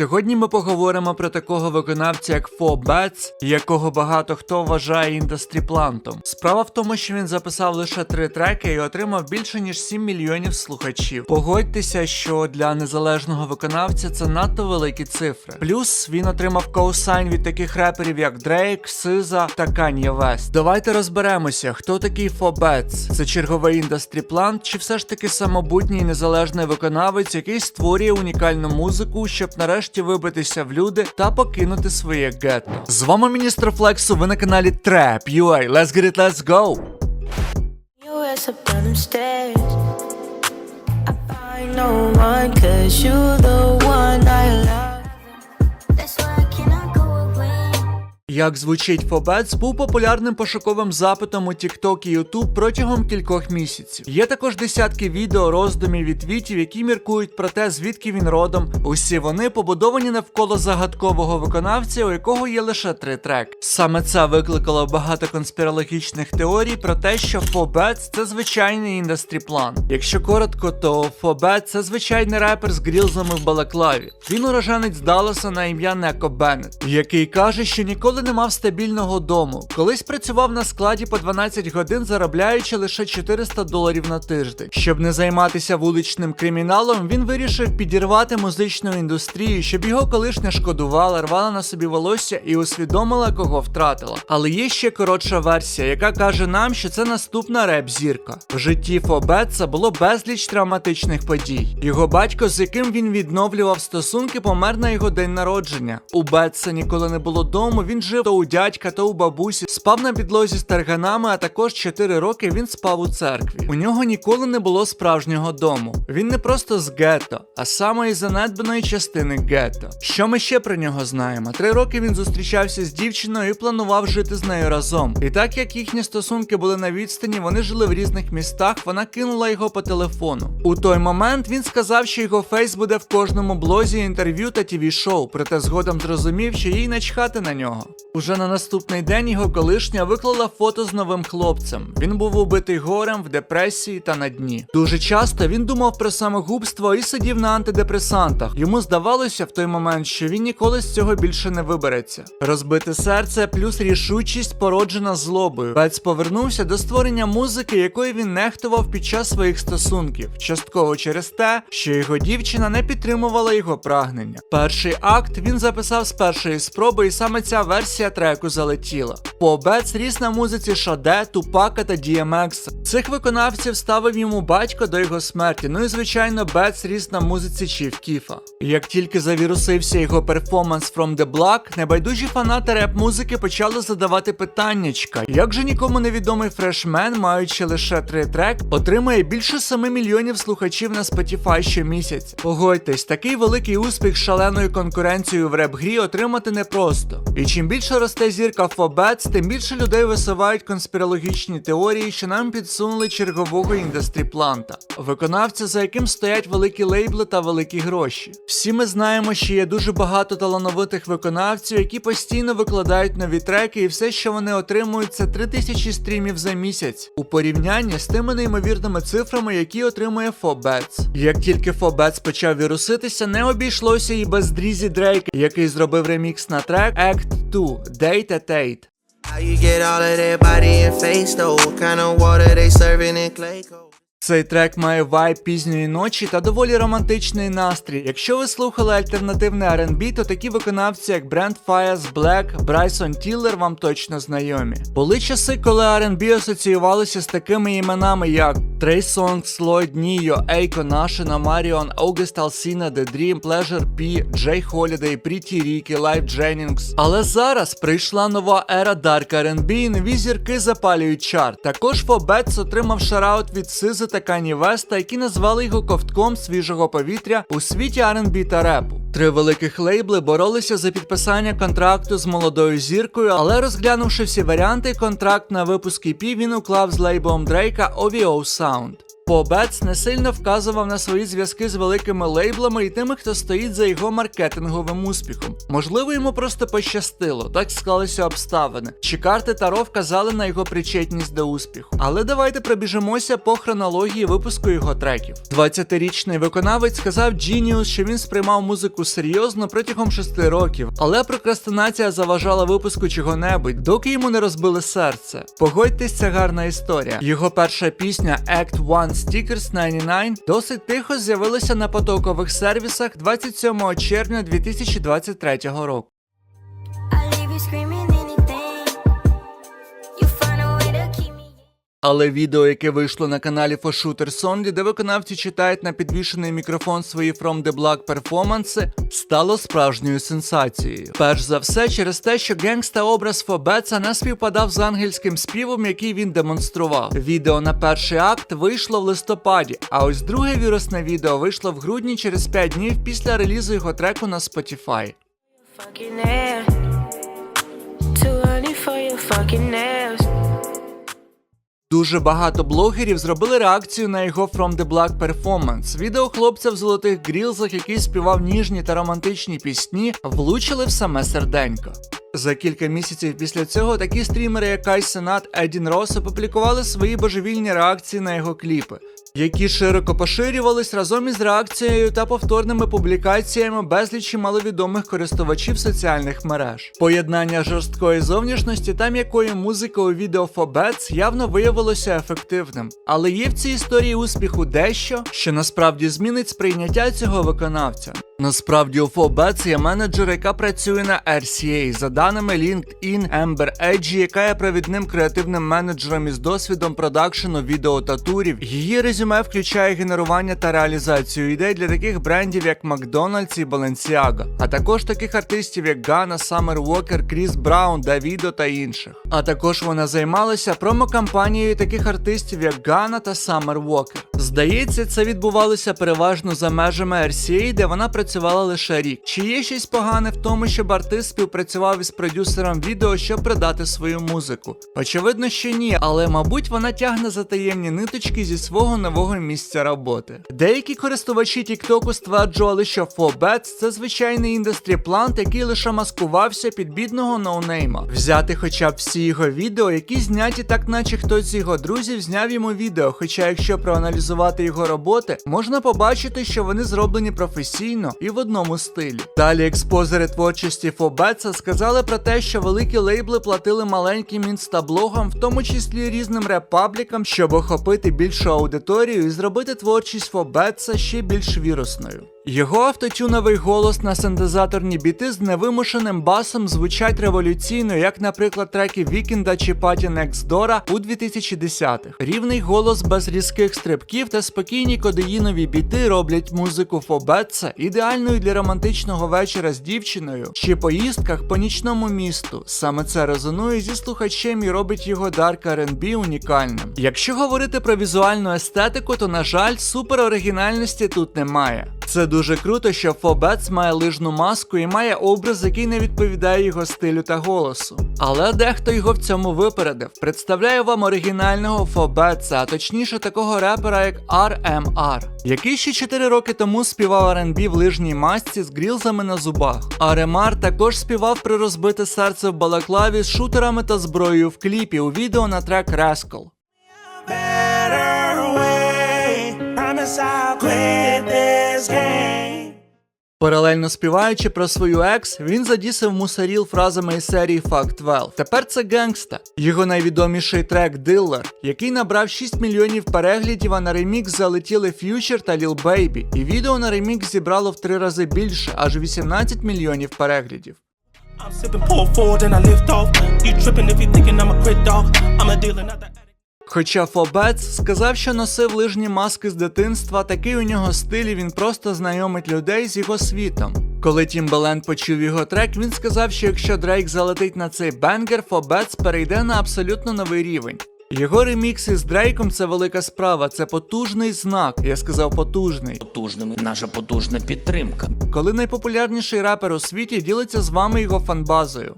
Сьогодні ми поговоримо про такого виконавця, як Фо Бетс, якого багато хто вважає індастріплантом. Справа в тому, що він записав лише три треки і отримав більше ніж 7 мільйонів слухачів. Погодьтеся, що для незалежного виконавця це надто великі цифри. Плюс він отримав коусайн від таких реперів, як Дрейк, Сиза та Кан'є Вест. Давайте розберемося, хто такий Фо Бетс. Це черговий індастріплант, чи все ж таки самобутній незалежний виконавець, який створює унікальну музику, щоб нарешті вибитися в люди та покинути своє гетто. З вами міністр Флексу, ви на каналі Trap UA. Let's get it, let's go! You Як звучить Фобец, був популярним пошуковим запитом у TikTok і YouTube протягом кількох місяців. Є також десятки відео, роздумів і твітів, які міркують про те, звідки він родом. Усі вони побудовані навколо загадкового виконавця, у якого є лише три треки. Саме це викликало багато конспірологічних теорій про те, що Фобец це звичайний індастріплан. Якщо коротко, то Фобец це звичайний репер з грілзами в балаклаві. Він уроженець Далласа на ім'я Неко Беннет, який каже, що ніколи не мав стабільного дому. Колись працював на складі по 12 годин, заробляючи лише 400 доларів на тиждень. Щоб не займатися вуличним криміналом, він вирішив підірвати музичну індустрію, щоб його колишня шкодувала, рвала на собі волосся і усвідомила, кого втратила. Але є ще коротша версія, яка каже нам, що це наступна реп-зірка. В житті Фобетса було безліч травматичних подій. Його батько, з яким він відновлював стосунки, помер на його день народження. У Бетса ніколи не було дому. Він жив то у дядька, то у бабусі, спав на підлозі з тарганами, а також 4 роки він спав у церкві. У нього ніколи не було справжнього дому. Він не просто з гетто, а самої занедбаної частини гетто. Що ми ще про нього знаємо? Три роки він зустрічався з дівчиною і планував жити з нею разом. І так як їхні стосунки були на відстані, вони жили в різних містах. Вона кинула його по телефону. У той момент він сказав, що його фейс буде в кожному блозі, інтерв'ю та тіві шоу. Проте згодом зрозумів, що їй начхати на нього. Уже на наступний день його колишня виклала фото з новим хлопцем. Він був убитий горем в депресії та на дні. Дуже часто він думав про самогубство і сидів на антидепресантах. Йому здавалося в той момент, що він ніколи з цього більше не вибереться. Розбите серце плюс рішучість породжена злобою. Бец повернувся до створення музики, якою він нехтував під час своїх стосунків, частково через те, що його дівчина не підтримувала його прагнення. Перший акт він записав з першої спроби, і саме ця версія треку залетіла. По Бец ріс на музиці Шаде, Тупака та DMX. Цих виконавців ставив йому батько до його смерті. Ну і звичайно, Бец ріс на музиці Чіф Кіфа. Як тільки завірусився його перформанс From the Block, небайдужі фанати реп-музики почали задавати питаннячка. Як же нікому невідомий фрешмен, маючи лише три трек, отримує більше 7 мільйонів слухачів на Spotify щомісяць? Погодьтесь, такий великий успіх шаленою конкуренцією в реп-грі отримати непросто. І чим більше росте зірка Фобец, тим більше людей висувають конспірологічні теорії, що нам підсунули чергового індастріпланта, виконавця, за яким стоять великі лейбли та великі гроші. Всі ми знаємо, що є дуже багато талановитих виконавців, які постійно викладають нові треки, і все, що вони отримують, це 3000 стрімів за місяць у порівнянні з тими неймовірними цифрами, які отримує Фобец. Як тільки Фобец почав віруситися, не обійшлося і без Дрізі Дрейка, який зробив ремікс на трек Act 2 Date at Eight. How you get all of that body and face though? What kind of water they serving in Clayco? Цей трек має вайб пізньої ночі та доволі романтичний настрій. Якщо ви слухали альтернативне R&B, то такі виконавці, як Brent Fires, Black, Bryson Tiller вам точно знайомі. Були часи, коли R&B асоціювалися з такими іменами, як Trey Songz, Lloyd Nio, Eiko, Nashina, Marion, August Alsina, The Dream, Pleasure P, Jay Holiday, Pretty Ricky, Life Jennings. Але зараз прийшла нова ера Dark R&B і нові зірки запалюють чарт. Також Фобетс отримав шараут від Сизи та Кані Веста, які назвали його ковтком свіжого повітря у світі R&B та репу. Три великих лейбли боролися за підписання контракту з молодою зіркою, але розглянувши всі варіанти, контракт на випуск EP він уклав з лейблом Дрейка OVO Sound. Фобец не сильно вказував на свої зв'язки з великими лейблами і тими, хто стоїть за його маркетинговим успіхом. Можливо, йому просто пощастило, так склалися обставини. Чи карти Таро вказали на його причетність до успіху. Але давайте пробіжимося по хронології випуску його треків. 20-річний виконавець сказав Genius, що він сприймав музику серйозно протягом 6 років, але прокрастинація заважала випуску чого-небудь, доки йому не розбили серце. Погодьтесь, це гарна історія. Його перша пісня Act One Stickers 99 досить тихо з'явилася на потокових сервісах 27 червня 2023 року. Але відео, яке вийшло на каналі For Shooters Only, де виконавці читають на підвішений мікрофон свої From the Block перформанси, стало справжньою сенсацією. Перш за все, через те, що генгста образ Фобеца не співпадав з ангельським співом, який він демонстрував. Відео на перший акт вийшло в листопаді, а ось друге вірусне відео вийшло в грудні через 5 днів після релізу його треку на Spotify. Дуже багато блогерів зробили реакцію на його From the Black перформанс. Відео хлопця в золотих грілзах, який співав ніжні та романтичні пісні, влучили в саме серденько. За кілька місяців після цього такі стрімери, як Кай Сенат, Едін Рос, опублікували свої божевільні реакції на його кліпи, які широко поширювались разом із реакцією та повторними публікаціями безлічі маловідомих користувачів соціальних мереж. Поєднання жорсткої зовнішності та м'якої музики у відео Фобец явно виявилося ефективним. Але є в цій історії успіху дещо, що насправді змінить сприйняття цього виконавця. Насправді у Фобец є менеджер, яка працює на RCA. За даними LinkedIn, Amber Edge, яка є провідним креативним менеджером із досвідом продакшену відео та турів. Її резюме включає генерування та реалізацію ідей для таких брендів, як McDonald's і Balenciaga, а також таких артистів, як Гана, Саммер Уокер, Кріс Браун, Давідо та інших. А також вона займалася промокампанією таких артистів, як Гана та Саммер Уокер. Здається, це відбувалося переважно за межами RCA, де вона працювала лише рік. Чи є щось погане в тому, щоб артист співпрацював із продюсером відео, щоб продати свою музику? Очевидно, що ні, але мабуть вона тягне за таємні ниточки зі свого нового місця роботи. Деякі користувачі Тіктоку стверджували, що Фобец це звичайний індустрі плант, який лише маскувався під бідного ноунейма. Взяти хоча б всі його відео, які зняті так, наче хтось з його друзів зняв йому відео. Хоча, якщо проаналізувати його роботи, можна побачити, що вони зроблені професійно і в одному стилі. Далі експозери творчості Фобеца сказали про те, що великі лейбли платили маленьким інстаблогам, в тому числі різним реп-паблікам, щоб охопити більшу аудиторію і зробити творчість Фобеца ще більш вірусною. Його автотюновий голос на синтезаторні біти з невимушеним басом звучать революційно, як, наприклад, треки Вікінда чи Паті Нексдора у 2010-х. Рівний голос без різких стрибків та спокійні кодеїнові біти роблять музику Фобетса ідеальною для романтичного вечора з дівчиною чи поїздках по нічному місту. Саме це резонує зі слухачем і робить його дарк R&B унікальним. Якщо говорити про візуальну естетику, то на жаль, супер оригінальності тут немає. Це дуже круто, що Фобец має лижну маску і має образ, який не відповідає його стилю та голосу. Але дехто його в цьому випередив. Представляю вам оригінального Фобеца, а точніше такого репера, як RMR, який ще 4 роки тому співав R&B в лижній масці з грілзами на зубах. RMR також співав при розбите серце в балаклаві з шутерами та зброєю в кліпі у відео на трек Rascal. Паралельно співаючи про свою екс, він задісив мусоріл фразами із серії Fuck 12. Тепер це гангста. Його найвідоміший трек Diller, який набрав 6 мільйонів переглядів, а на ремікс залетіли Future та Lil Baby. І відео на ремікс зібрало в три рази більше, аж 18 мільйонів переглядів. I'm sipping pull forward and I lift off. You tripping if you thinking I'm a quit dog. I'm a dealer, not addict. Хоча Фобец сказав, що носив лижні маски з дитинства, такий у нього стиль, і він просто знайомить людей з його світом. Коли Тімбаленд почув його трек, він сказав, що якщо Дрейк залетить на цей бенгер, Фобец перейде на абсолютно новий рівень. Його ремікси з Дрейком це велика справа, це потужний знак. Я сказав потужний. потужними. Наша потужна підтримка. Коли найпопулярніший репер у світі ділиться з вами його фанбазою.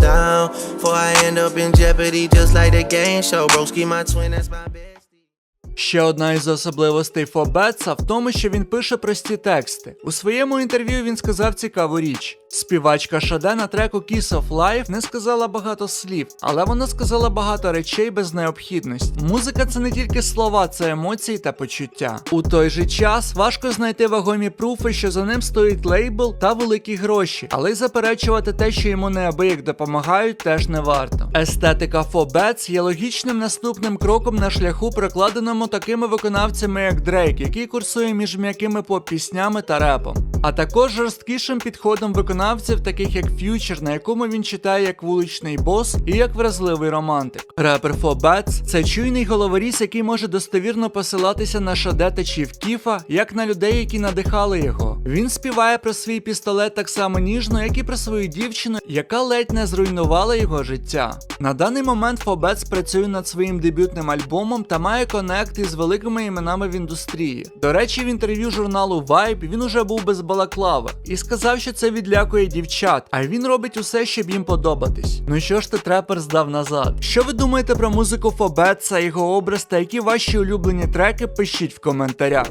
Down, before I end up in jeopardy, just like the game show. Broski, my twin, that's my bestie. Ще одна із особливостей Фобетса в тому, що він пише прості тексти. У своєму інтерв'ю він сказав цікаву річ. Співачка Шаде на треку Kiss of Life не сказала багато слів, але вона сказала багато речей без необхідності. Музика це не тільки слова, це емоції та почуття. У той же час важко знайти вагомі пруфи, що за ним стоїть лейбл та великі гроші, але й заперечувати те, що йому неабияк допомагають, теж не варто. Естетика Фобетс є логічним наступним кроком на шляху, прокладеному такими виконавцями, як Дрейк, який курсує між м'якими поп-піснями та репом. А також жорсткішим підходом виконавців, таких як Ф'ючер, на якому він читає як вуличний бос і як вразливий романтик. Репер Фобетс це чуйний головоріз, який може достовірно посилатися на Шаде та Чіф Кіфа, як на людей, які надихали його. Він співає про свій пістолет так само ніжно, як і про свою дівчину, яка ледь не зруйнувала його життя. На даний момент Фобетс працює над своїм дебютним альбомом та має конект із великими іменами в індустрії. До речі, в інтерв'ю журналу Vibe він уже був без балаклави і сказав, що це відлякує дівчат, а він робить усе, щоб їм подобатись. Ну що ж ти трепер здав назад? Що ви думаєте про музику Фобетса, його образ та які ваші улюблені треки? Пишіть в коментарях.